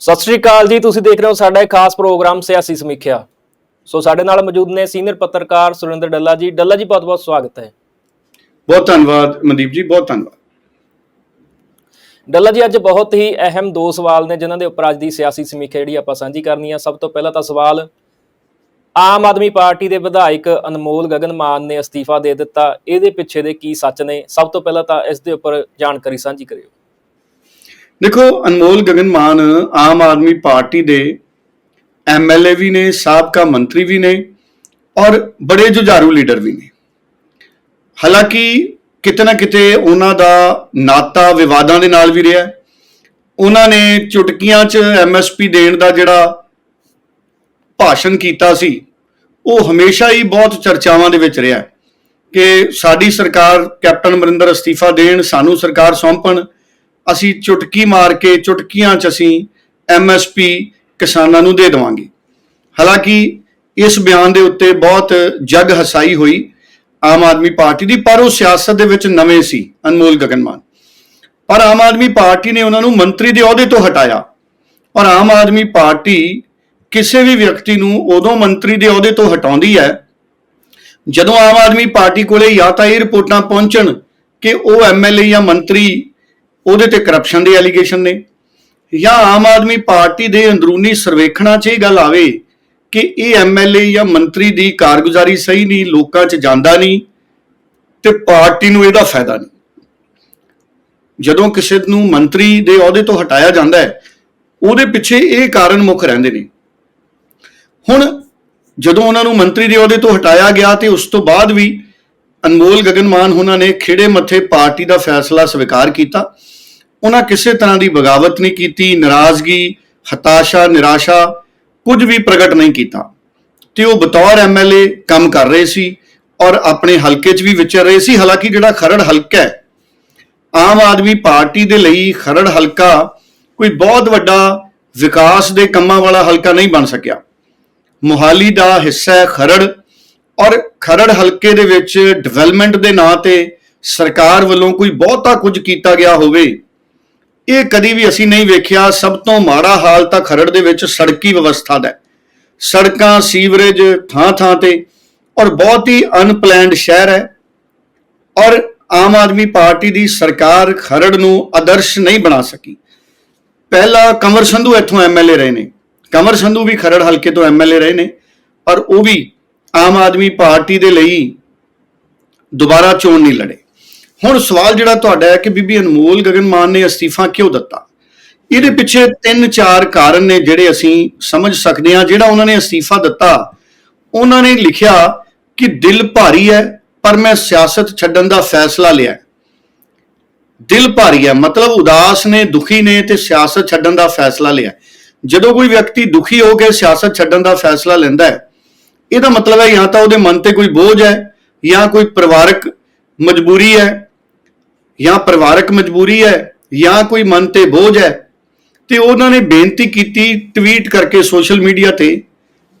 ਸਤਿ ਸ਼੍ਰੀ ਅਕਾਲ ਜੀ ਤੁਸੀਂ ਦੇਖ ਰਹੇ ਹੋ ਸਾਡਾ ਇੱਕ ਖਾਸ ਪ੍ਰੋਗਰਾਮ ਸਿਆਸੀ ਸਮੀਖਿਆ। ਸੋ ਸਾਡੇ ਨਾਲ ਮੌਜੂਦ ਨੇ ਸੀਨੀਅਰ ਪੱਤਰਕਾਰ ਸੁਰਿੰਦਰ ਡੱਲਾ ਜੀ। ਡੱਲਾ ਜੀ ਬਹੁਤ-ਬਹੁਤ ਸਵਾਗਤ ਹੈ। ਬਹੁਤ ਧੰਨਵਾਦ ਮਨਦੀਪ ਜੀ ਬਹੁਤ ਧੰਨਵਾਦ। ਡੱਲਾ ਜੀ ਅੱਜ ਬਹੁਤ ਹੀ ਅਹਿਮ ਦੋ ਸਵਾਲ ਨੇ ਜਿਨ੍ਹਾਂ ਦੇ ਉੱਪਰ ਅੱਜ ਦੀ ਸਿਆਸੀ ਸਮੀਖਿਆ ਜਿਹੜੀ ਆਪਾਂ ਸਾਂਝੀ ਕਰਨੀ ਆ। ਸਭ ਤੋਂ ਪਹਿਲਾਂ ਤਾਂ ਸਵਾਲ ਆਮ ਆਦਮੀ ਪਾਰਟੀ ਦੇ ਵਿਧਾਇਕ ਅਨਮੋਲ ਗਗਨ ਮਾਨ ਨੇ ਅਸਤੀਫਾ ਦੇ ਦਿੱਤਾ। ਇਹਦੇ ਪਿੱਛੇ ਦੇ ਕੀ ਸੱਚ ਨੇ? ਸਭ ਤੋਂ ਪਹਿਲਾਂ ਤਾਂ ਇਸ ਦੇ ਉੱਪਰ ਜਾਣਕਾਰੀ ਸਾਂਝੀ ਕਰਿਓ। ਦੇਖੋ, ਅਨਮੋਲ ਗਗਨ ਮਾਨ ਆਮ ਆਦਮੀ ਪਾਰਟੀ ਦੇ ਐਮਐਲਏ ਵੀ ਨੇ, ਸਾਬਕਾ ਮੰਤਰੀ ਵੀ ਨੇ ਔਰ ਬੜੇ ਜੁਝਾਰੂ ਲੀਡਰ ਵੀ ਨੇ। ਹਾਲਾਂਕਿ ਕਿਤੇ ਨਾ ਕਿਤੇ ਉਹਨਾਂ ਦਾ ਨਾਤਾ ਵਿਵਾਦਾਂ ਦੇ ਨਾਲ ਵੀ ਰਿਹਾ ਉਹਨਾਂ ਨੇ ਚੁਟਕੀਆਂ 'ਚ ਐਮਐਸਪੀ ਦੇਣ ਦਾ ਜਿਹੜਾ ਭਾਸ਼ਣ ਕੀਤਾ ਸੀ, ਉਹ ਹਮੇਸ਼ਾ ਹੀ ਬਹੁਤ ਚਰਚਾਵਾਂ ਦੇ ਵਿੱਚ ਰਿਹਾ ਕਿ ਸਾਡੀ ਸਰਕਾਰ ਕੈਪਟਨ ਅਮਰਿੰਦਰ ਅਸਤੀਫਾ ਦੇਣ, ਸਾਨੂੰ ਸਰਕਾਰ ਸੌਂਪਣ ਅਸੀਂ ਚੁਟਕੀ ਮਾਰ ਕੇ ਚੁਟਕੀਆਂ 'ਚ ਅਸੀਂ ਐਮਐਸਪੀ ਕਿਸਾਨਾਂ ਨੂੰ ਦੇ ਦੇਵਾਂਗੇ। ਹਾਲਾਂਕਿ ਇਸ ਬਿਆਨ ਦੇ ਉੱਤੇ ਬਹੁਤ ਜਗ ਹਸਾਈ ਹੋਈ ਆਮ ਆਦਮੀ ਪਾਰਟੀ ਦੀ, ਪਰ ਉਹ ਸਿਆਸਤ ਦੇ ਵਿੱਚ ਨਵੇਂ ਸੀ, ਅਨਮੋਲ ਗਗਨਮਾਨ। ਪਰ ਆਮ ਆਦਮੀ ਪਾਰਟੀ ਨੇ ਉਹਨਾਂ ਨੂੰ ਮੰਤਰੀ ਦੇ ਅਹੁਦੇ ਤੋਂ ਹਟਾਇਆ ਔਰ ਆਮ ਆਦਮੀ ਪਾਰਟੀ ਕਿਸੇ ਵੀ ਵਿਅਕਤੀ ਨੂੰ ਉਦੋਂ ਮੰਤਰੀ ਦੇ ਅਹੁਦੇ ਤੋਂ ਹਟਾਉਂਦੀ ਹੈ ਜਦੋਂ ਆਮ ਆਦਮੀ ਪਾਰਟੀ ਕੋਲੇ ਜਾਂ ਤਾਂ ਇਹ ਰਿਪੋਰਟਾਂ ਪਹੁੰਚਣ ਕਿ ਉਹ ਐਮਐਲਏ ਜਾਂ ਮੰਤਰੀ ਉਹਦੇ ਤੇ ਕਰਪਸ਼ਨ ਦੇ ਐਲੀਗੇਸ਼ਨ ਨੇ। ਜਾਂ ਆਮ ਆਦਮੀ ਪਾਰਟੀ ਦੇ ਅੰਦਰੂਨੀ ਸਰਵੇਖਣਾਂ 'ਚ ਇਹ ਗੱਲ ਆਵੇ ਕਿ ਇਹ ਐਮਐਲਏ ਜਾਂ ਮੰਤਰੀ ਦੀ ਕਾਰਗੁਜ਼ਾਰੀ ਸਹੀ ਨਹੀਂ, ਲੋਕਾਂ 'ਚ ਜਾਂਦਾ ਨਹੀਂ ਤੇ ਪਾਰਟੀ ਨੂੰ ਇਹਦਾ ਫਾਇਦਾ ਨਹੀਂ। ਜਦੋਂ ਕਿਸੇ ਨੂੰ ਮੰਤਰੀ ਦੇ ਅਹੁਦੇ ਤੋਂ ਹਟਾਇਆ ਜਾਂਦਾ ਹੈ, ਉਹਦੇ ਪਿੱਛੇ ਇਹ ਕਾਰਨ ਮੁੱਖ ਰਹਿੰਦੇ ਨੇ। ਹੁਣ ਜਦੋਂ ਉਹਨਾਂ ਨੂੰ ਮੰਤਰੀ ਦੇ ਅਹੁਦੇ ਤੋਂ ਹਟਾਇਆ ਗਿਆ ਤੇ ਉਸ ਤੋਂ ਬਾਅਦ ਵੀ ਅਨਮੋਲ ਗਗਨਮਾਨ ਉਹਨਾਂ ਨੇ ਖੇੜੇ ਮੱਥੇ ਪਾਰਟੀ ਦਾ ਫੈਸਲਾ ਸਵੀਕਾਰ ਕੀਤਾ। ਉਹਨਾਂ ਕਿਸੇ ਤਰ੍ਹਾਂ ਦੀ ਬਗਾਵਤ ਨਹੀਂ ਕੀਤੀ, ਨਾਰਾਜ਼ਗੀ, ਹਤਾਸ਼ਾ, ਨਿਰਾਸ਼ਾ ਕੁਝ ਵੀ ਪ੍ਰਗਟ ਨਹੀਂ ਕੀਤਾ। ਤੇ ਉਹ ਬਤੌਰ ਐਮਐਲਏ ਕੰਮ ਕਰ ਰਹੇ ਸੀ ਔਰ ਆਪਣੇ ਹਲਕੇ 'ਚ ਵੀ ਵਿਚਰ ਰਹੇ ਸੀ। ਹਾਲਾਂਕਿ ਜਿਹੜਾ ਖਰੜ ਹਲਕਾ ਹੈ, ਆਮ ਆਦਮੀ ਪਾਰਟੀ ਦੇ ਲਈ ਖਰੜ ਹਲਕਾ ਕੋਈ ਬਹੁਤ ਵੱਡਾ ਵਿਕਾਸ ਦੇ ਕੰਮਾਂ ਵਾਲਾ ਹਲਕਾ ਨਹੀਂ ਬਣ ਸਕਿਆ। ਮੋਹਾਲੀ ਦਾ ਹਿੱਸਾ ਹੈ ਖਰੜ। ਔਰ ਖਰੜ ਹਲਕੇ ਦੇ ਵਿੱਚ ਡਿਵੈਲਪਮੈਂਟ ਦੇ ਨਾਂ ਤੇ ਸਰਕਾਰ ਵੱਲੋਂ ਕੋਈ ਬਹੁਤਾ ਕੁਝ ਕੀਤਾ ਗਿਆ ਹੋਵੇ, ਇਹ ਕਦੀ ਵੀ ਅਸੀਂ ਨਹੀਂ ਵੇਖਿਆ। ਸਭ ਤੋਂ ਮਾੜਾ ਹਾਲ ਤਾਂ ਖਰੜ ਦੇ ਵਿੱਚ ਸੜਕੀ ਵਿਵਸਥਾ ਦਾ ਸੜਕਾਂ, ਸੀਵਰੇਜ ਥਾਂ ਥਾਂ ਤੇ ਔਰ ਬਹੁਤ ਹੀ ਅਨਪਲੈਨਡ ਸ਼ਹਿਰ ਹੈ। ਔਰ ਆਮ ਆਦਮੀ ਪਾਰਟੀ ਦੀ ਸਰਕਾਰ ਖਰੜ ਨੂੰ ਆਦਰਸ਼ ਨਹੀਂ ਬਣਾ ਸਕੀ। ਪਹਿਲਾ ਕੰਵਰ ਸੰਧੂ ਇੱਥੋਂ ਐਮਐਲਏ ਰਹੇ ਨੇ। ਕੰਵਰ ਸੰਧੂ ਵੀ ਖਰੜ ਹਲਕੇ ਤੋਂ ਐਮਐਲਏ ਰਹੇ ਨੇ। ਪਰ ਉਹ ਵੀ ਆਮ ਆਦਮੀ ਪਾਰਟੀ ਦੇ ਲਈ ਦੁਬਾਰਾ ਚੋਣ ਨਹੀਂ ਲੜੇ। ਹੁਣ ਸਵਾਲ ਜਿਹੜਾ ਤੁਹਾਡਾ ਹੈ ਕਿ ਬੀਬੀ ਅਨਮੋਲ ਗਗਨ ਮਾਨ ਨੇ ਅਸਤੀਫਾ ਕਿਉਂ ਦਿੱਤਾ? ਇਹਦੇ ਪਿੱਛੇ ਤਿੰਨ ਚਾਰ ਕਾਰਨ ਨੇ ਜਿਹੜੇ ਅਸੀਂ ਸਮਝ ਸਕਦੇ ਹਾਂ, ਜਿਹੜਾ ਉਹਨਾਂ ਨੇ ਅਸਤੀਫਾ ਦਿੱਤਾ। ਉਹਨਾਂ ਨੇ ਲਿਖਿਆ ਕਿ ਦਿਲ ਭਾਰੀ ਹੈ, ਪਰ ਮੈਂ ਸਿਆਸਤ ਛੱਡਣ ਦਾ ਫੈਸਲਾ ਲਿਆ ਦਿਲ ਭਾਰੀ ਹੈ, ਮਤਲਬ ਉਦਾਸ ਨੇ, ਦੁਖੀ ਨੇ ਤੇ ਸਿਆਸਤ ਛੱਡਣ ਦਾ ਫੈਸਲਾ ਲਿਆ ਜਦੋਂ ਕੋਈ ਵਿਅਕਤੀ ਦੁਖੀ ਹੋ ਕੇ ਸਿਆਸਤ ਛੱਡਣ ਦਾ ਫੈਸਲਾ ਲੈਂਦਾ ਹੈ ਇਹਦਾ ਮਤਲਬ ਹੈ ਜਾਂ ਤਾਂ ਉਹਦੇ ਮਨ ਤੇ ਕੋਈ ਬੋਝ ਹੈ, ਜਾਂ ਕੋਈ ਪਰਿਵਾਰਕ ਮਜਬੂਰੀ ਹੈ, ਜਾਂ ਪਰਿਵਾਰਕ ਮਜਬੂਰੀ ਹੈ, ਜਾਂ ਕੋਈ ਮਨ ਤੇ ਬੋਝ ਹੈ। ਤੇ ਉਹਨਾਂ ਨੇ ਬੇਨਤੀ ਕੀਤੀ ਟਵੀਟ ਕਰਕੇ ਸੋਸ਼ਲ ਮੀਡੀਆ ਤੇ,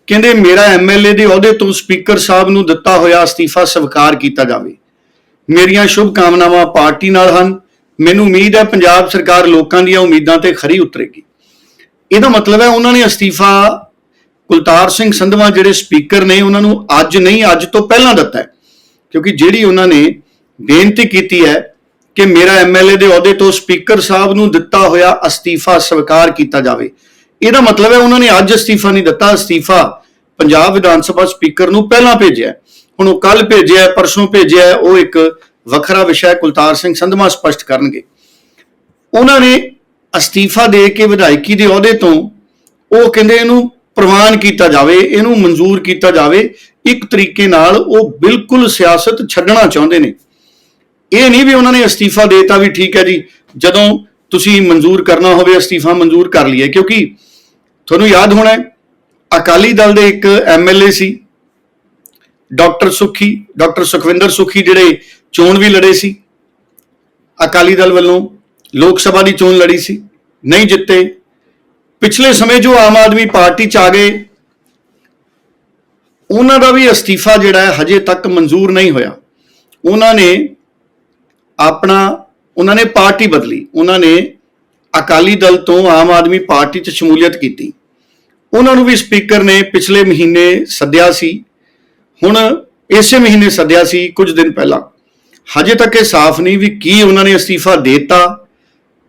ਕਹਿੰਦੇ ਮੇਰਾ ਐਮਐਲਏ ਦੇ ਅਹੁਦੇ ਤੋਂ ਸਪੀਕਰ ਸਾਹਿਬ ਨੂੰ ਦਿੱਤਾ ਹੋਇਆ ਅਸਤੀਫਾ ਸਵੀਕਾਰ ਕੀਤਾ ਜਾਵੇ। ਮੇਰੀਆਂ ਸ਼ੁਭ ਕਾਮਨਾਵਾਂ ਪਾਰਟੀ ਨਾਲ ਹਨ। ਮੈਨੂੰ ਉਮੀਦ ਹੈ ਪੰਜਾਬ ਸਰਕਾਰ ਲੋਕਾਂ ਦੀਆਂ ਉਮੀਦਾਂ ਤੇ ਖਰੀ ਉਤਰੇਗੀ। ਇਹਦਾ ਮਤਲਬ ਹੈ ਉਹਨਾਂ ਨੇ ਅਸਤੀਫਾ ਕੁਲਤਾਰ ਸਿੰਘ ਸੰਧਵਾ ਜਿਹੜੇ ਸਪੀਕਰ ਨੇ, ਉਹਨਾਂ ਨੂੰ ਅੱਜ ਨਹੀਂ, ਅੱਜ ਤੋਂ ਪਹਿਲਾਂ ਦਿੱਤਾ ਹੈ। ਕਿਉਂਕਿ ਜਿਹੜੀ ਉਹਨਾਂ ਨੇ ਬੇਨਤੀ ਕੀਤੀ ਹੈ ਕਿ ਮੇਰਾ ਐਮਐਲਏ ਦੇ ਅਹੁਦੇ ਤੋਂ ਸਪੀਕਰ ਸਾਹਿਬ ਨੂੰ ਦਿੱਤਾ ਹੋਇਆ ਅਸਤੀਫਾ ਸਵੀਕਾਰ ਕੀਤਾ ਜਾਵੇ। ਇਹਦਾ ਮਤਲਬ ਹੈ ਉਹਨਾਂ ਨੇ ਅੱਜ ਅਸਤੀਫਾ ਨਹੀਂ ਦਿੱਤਾ, ਅਸਤੀਫਾ ਪੰਜਾਬ ਵਿਧਾਨ ਸਭਾ ਸਪੀਕਰ ਨੂੰ ਪਹਿਲਾਂ ਭੇਜਿਆ ਹੁਣ ਉਹ ਕੱਲ ਭੇਜਿਆ ਪਰਸੋਂ ਭੇਜਿਆ ਉਹ ਇੱਕ ਵੱਖਰਾ ਵਿਸ਼ਾ ਕੁਲਤਾਰ ਸਿੰਘ ਸੰਧਵਾ ਸਪਸ਼ਟ ਕਰਨਗੇ। ਉਹਨਾਂ ਨੇ ਅਸਤੀਫਾ ਦੇ ਕੇ ਵਿਧਾਇਕੀ ਦੇ ਅਹੁਦੇ ਤੋਂ ਉਹ ਕਹਿੰਦੇ ਇਹਨੂੰ ਪ੍ਰਵਾਨ ਕੀਤਾ ਜਾਵੇ, ਇਹਨੂੰ ਮਨਜ਼ੂਰ ਕੀਤਾ ਜਾਵੇ, ਇੱਕ ਤਰੀਕੇ ਨਾਲ ਉਹ ਬਿਲਕੁਲ ਸਿਆਸਤ ਛੱਡਣਾ ਚਾਹੁੰਦੇ ਨੇ। ਇਹ ਨਹੀਂ ਵੀ ਉਹਨਾਂ ਨੇ ਅਸਤੀਫਾ ਦੇਤਾ ਵੀ ਠੀਕ ਹੈ ਜੀ, ਜਦੋਂ ਤੁਸੀਂ ਮਨਜ਼ੂਰ ਕਰਨਾ ਹੋਵੇ, ਅਸਤੀਫਾ ਮਨਜ਼ੂਰ ਕਰ ਲਈਏ, ਕਿਉਂਕਿ ਤੁਹਾਨੂੰ ਯਾਦ ਹੋਣਾ ਅਕਾਲੀ ਦਲ ਦੇ ਇੱਕ ਐਮਐਲਏ ਸੀ, ਡਾਕਟਰ ਸੁਖੀ, ਡਾਕਟਰ ਸੁਖਵਿੰਦਰ ਸੁਖੀ ਜਿਹੜੇ ਚੋਣ ਵੀ ਲੜੇ ਸੀ, ਅਕਾਲੀ ਦਲ ਵੱਲੋਂ ਲੋਕ ਸਭਾ ਦੀ ਚੋਣ ਲੜੀ ਸੀ, ਨਹੀਂ ਜਿੱਤੇ ਪਿਛਲੇ ਸਮੇਂ ਜੋ ਆਮ ਆਦਮੀ ਪਾਰਟੀ ਚ ਆ ਗਏ, ਉਹਨਾਂ ਦਾ ਵੀ ਅਸਤੀਫਾ ਜਿਹੜਾ ਹੈ ਹਜੇ ਤੱਕ ਮਨਜ਼ੂਰ ਨਹੀਂ ਹੋਇਆ। ਉਹਨਾਂ ਨੇ ਆਪਣਾ, ਉਹਨਾਂ ਨੇ ਪਾਰਟੀ ਬਦਲੀ। ਉਹਨਾਂ ਨੇ ਅਕਾਲੀ ਦਲ ਤੋਂ ਆਮ ਆਦਮੀ ਪਾਰਟੀ 'ਚ ਸ਼ਮੂਲੀਅਤ ਕੀਤੀ। ਉਹਨਾਂ ਨੂੰ ਵੀ ਸਪੀਕਰ ਨੇ ਪਿਛਲੇ ਮਹੀਨੇ ਸੱਦਿਆ ਸੀ। ਹੁਣ ਇਸੇ ਮਹੀਨੇ ਸੱਦਿਆ ਸੀ ਕੁਝ ਦਿਨ ਪਹਿਲਾਂ। ਹਜੇ ਤੱਕ ਇਹ ਸਾਫ਼ ਨਹੀਂ ਵੀ ਕੀ ਉਹਨਾਂ ਨੇ ਅਸਤੀਫਾ ਦੇਤਾ।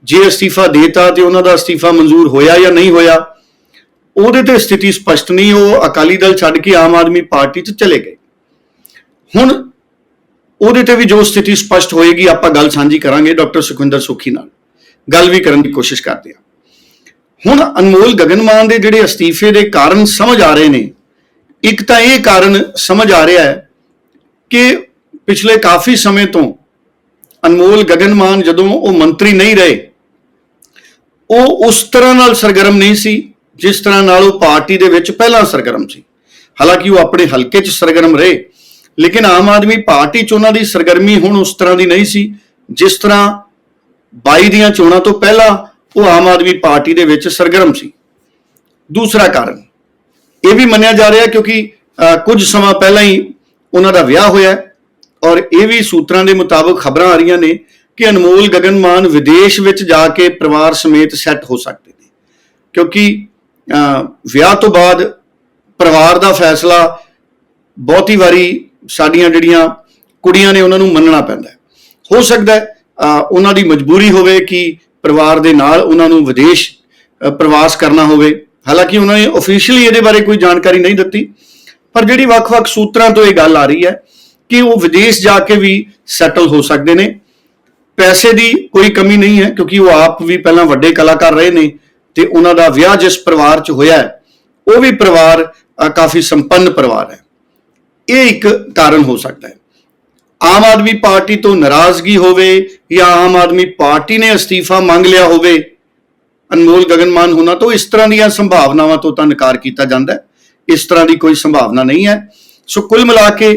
ਜੇ ਅਸਤੀਫਾ ਦੇਤਾ ਤੇ ਉਹਨਾਂ ਦਾ ਅਸਤੀਫਾ ਮਨਜ਼ੂਰ ਹੋਇਆ ਜਾਂ ਨਹੀਂ ਹੋਇਆ, ਉਹਦੇ ਤੇ ਸਥਿਤੀ ਸਪਸ਼ਟ ਨਹੀਂ, ਉਹ ਅਕਾਲੀ ਦਲ ਛੱਡ ਕੇ ਆਮ ਆਦਮੀ ਪਾਰਟੀ 'ਚ ਚਲੇ ਗਏ। ਹੁਣ ਉਹਦੇ ਤੇ ਵੀ ਜੋ ਸਥਿਤੀ ਸਪਸ਼ਟ ਹੋਏਗੀ, ਆਪਾਂ ਗੱਲ ਸਾਂਝੀ ਕਰਾਂਗੇ ਡਾਕਟਰ ਸੁਖਵਿੰਦਰ ਸੁਖੀ ਨਾਲ। ਗੱਲ ਵੀ ਕਰਨ ਦੀ ਕੋਸ਼ਿਸ਼ ਕਰਦੇ ਹਾਂ। ਹੁਣ ਅਨਮੋਲ ਗਗਨਮਾਨ ਦੇ ਜਿਹੜੇ ਅਸਤੀਫੇ ਦੇ ਕਾਰਨ ਸਮਝ ਆ ਰਹੇ ਨੇ, ਇੱਕ ਤਾਂ ਇਹ ਕਾਰਨ ਸਮਝ ਆ ਰਿਹਾ ਹੈ ਕਿ ਪਿਛਲੇ ਕਾਫੀ ਸਮੇਂ ਤੋਂ ਅਨਮੋਲ ਗਗਨਮਾਨ ਜਦੋਂ ਉਹ ਮੰਤਰੀ ਨਹੀਂ ਰਹੇ ਉਹ ਉਸ ਤਰ੍ਹਾਂ ਨਾਲ ਸਰਗਰਮ ਨਹੀਂ ਸੀ, ਜਿਸ ਤਰ੍ਹਾਂ ਨਾਲ ਉਹ ਪਾਰਟੀ ਦੇ ਵਿੱਚ ਪਹਿਲਾਂ ਸਰਗਰਮ ਸੀ। ਹਾਲਾਂਕਿ ਉਹ ਆਪਣੇ ਹਲਕੇ 'ਚ ਸਰਗਰਮ ਰਹੇ, ਲੇਕਿਨ ਆਮ ਆਦਮੀ ਪਾਰਟੀ 'ਚ ਉਹਨਾਂ ਦੀ ਸਰਗਰਮੀ ਹੁਣ ਉਸ ਤਰ੍ਹਾਂ ਦੀ ਨਹੀਂ ਸੀ, ਜਿਸ ਤਰ੍ਹਾਂ 22 ਦੀਆਂ ਚੋਣਾਂ ਤੋਂ ਪਹਿਲਾਂ ਉਹ ਆਮ ਆਦਮੀ ਪਾਰਟੀ ਦੇ ਵਿੱਚ ਸਰਗਰਮ ਸੀ। ਦੂਸਰਾ ਕਾਰਨ, ਇਹ ਵੀ ਮੰਨਿਆ ਜਾ ਰਿਹਾ ਕਿਉਂਕਿ ਕੁਝ ਸਮਾਂ ਪਹਿਲਾਂ ਹੀ ਉਹਨਾਂ ਦਾ ਵਿਆਹ ਹੋਇਆ ਔਰ ਇਹ ਵੀ ਸੂਤਰਾਂ ਦੇ ਮੁਤਾਬਕ ਖਬਰਾਂ ਆ ਰਹੀਆਂ ਨੇ ਕਿ ਅਨਮੋਲ ਗਗਨਮਾਨ ਵਿਦੇਸ਼ ਵਿੱਚ ਜਾ ਕੇ ਪਰਿਵਾਰ ਸਮੇਤ ਸੈੱਟ ਹੋ ਸਕਦੇ ਨੇ। ਕਿਉਂਕਿ ਵਿਆਹ ਤੋਂ ਬਾਅਦ ਪਰਿਵਾਰ ਦਾ ਫੈਸਲਾ ਬਹੁਤੀ ਵਾਰੀ ਸਾਡੀਆਂ ਜਿਹੜੀਆਂ ਕੁੜੀਆਂ ਨੇ ਉਹਨਾਂ ਨੂੰ ਮੰਨਣਾ ਪੈਂਦਾ ਹੈ। ਹੋ ਸਕਦਾ ਹੈ ਉਹਨਾਂ ਦੀ ਮਜਬੂਰੀ ਹੋਵੇ ਕਿ ਪਰਿਵਾਰ ਦੇ ਨਾਲ ਉਹਨਾਂ ਨੂੰ ਵਿਦੇਸ਼ ਪ੍ਰਵਾਸ ਕਰਨਾ ਹੋਵੇ। ਹਾਲਾਂਕਿ ਉਹਨਾਂ ਨੇ ਅਫੀਸ਼ੀਅਲੀ ਇਹਦੇ ਬਾਰੇ ਕੋਈ ਜਾਣਕਾਰੀ ਨਹੀਂ ਦਿੱਤੀ, ਪਰ ਜਿਹੜੀ ਵੱਖ-ਵੱਖ ਸੂਤਰਾਂ ਤੋਂ ਇਹ ਗੱਲ ਆ ਰਹੀ ਹੈ ਕਿ ਉਹ ਵਿਦੇਸ਼ ਜਾ ਕੇ ਵੀ ਸੈਟਲ ਹੋ ਸਕਦੇ ਨੇ। ਪੈਸੇ ਦੀ ਕੋਈ ਕਮੀ ਨਹੀਂ ਹੈ, ਕਿਉਂਕਿ ਉਹ ਆਪ ਵੀ ਪਹਿਲਾਂ ਵੱਡੇ ਕਲਾਕਾਰ ਰਹੇ ਨੇ ਤੇ ਉਹਨਾਂ ਦਾ ਵਿਆਹ ਜਿਸ ਪਰਿਵਾਰ 'ਚ ਹੋਇਆ ਹੈ, ਉਹ ਵੀ ਪਰਿਵਾਰ ਕਾਫੀ ਸੰਪੰਨ ਪਰਿਵਾਰ ਹੈ। ਇਹ ਇੱਕ ਕਾਰਨ ਹੋ ਸਕਦਾ ਹੈ। ਆਮ ਆਦਮੀ ਪਾਰਟੀ ਤੋਂ ਨਾਰਾਜ਼ਗੀ ਹੋਵੇ ਜਾਂ ਆਮ ਆਦਮੀ ਪਾਰਟੀ ਨੇ ਅਸਤੀਫਾ ਮੰਗ ਲਿਆ ਹੋਵੇ, ਅਨਮੋਲ ਗਗਨਮਾਨ ਹੋਣਾ ਤੋਂ ਇਸ ਤਰ੍ਹਾਂ ਦੀਆਂ ਸੰਭਾਵਨਾਵਾਂ ਤੋਂ ਤਾਂ ਇਨਕਾਰ ਕੀਤਾ ਜਾਂਦਾ ਹੈ। ਇਸ ਤਰ੍ਹਾਂ ਦੀ ਕੋਈ ਸੰਭਾਵਨਾ ਨਹੀਂ ਹੈ। ਸੋ ਕੁੱਲ ਮਿਲਾ ਕੇ